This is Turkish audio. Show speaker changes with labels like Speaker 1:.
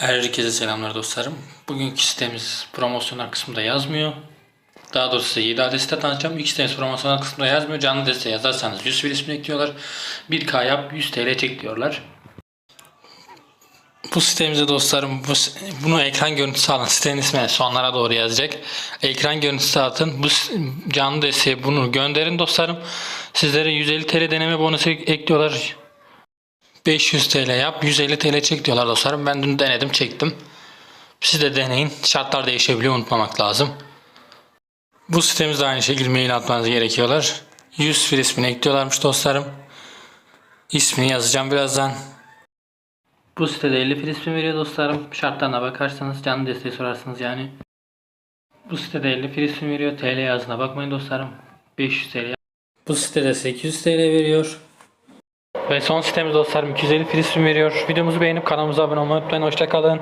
Speaker 1: Herkese selamlar dostlarım. Bugünkü sitemiz promosyonel kısmında yazmıyor. Daha doğrusu 7 adet site tanıtacağım. İlk sitemiz promosyonel kısmında yazmıyor. Canlı deste yazarsanız 100 bir ismini ekliyorlar. 1K yap 100 TL çek diyorlar. Bu sitemizde dostlarım bu, bunu ekran görüntüsü alın. Sitenin ismi sonlara doğru yazacak. Ekran görüntüsü atın. Bu canlı desteği bunu gönderin dostlarım. Sizlere 150 TL deneme bonusu ekliyorlar. 500 TL yap 150 TL çek diyorlar dostlarım. Ben dün denedim çektim. Siz de deneyin. Şartlar değişebiliyor unutmamak lazım. Bu sitemizde aynı şekilde mail atmanız gerekiyorlar. 100 fil ismini ekliyorlarmış dostlarım. İsmini yazacağım birazdan. Bu sitede 50 fil ismi veriyor dostlarım. Şartlarına bakarsanız canlı desteği sorarsınız yani. Bu sitede 50 fil ismi veriyor. TL yazına bakmayın dostlarım. 500 TL. Bu sitede 800 TL veriyor. Ve son sitemiz dostlarım 250 fil ismi veriyor. Videomuzu beğenip kanalımıza abone olmayı unutmayın. Hoşçakalın.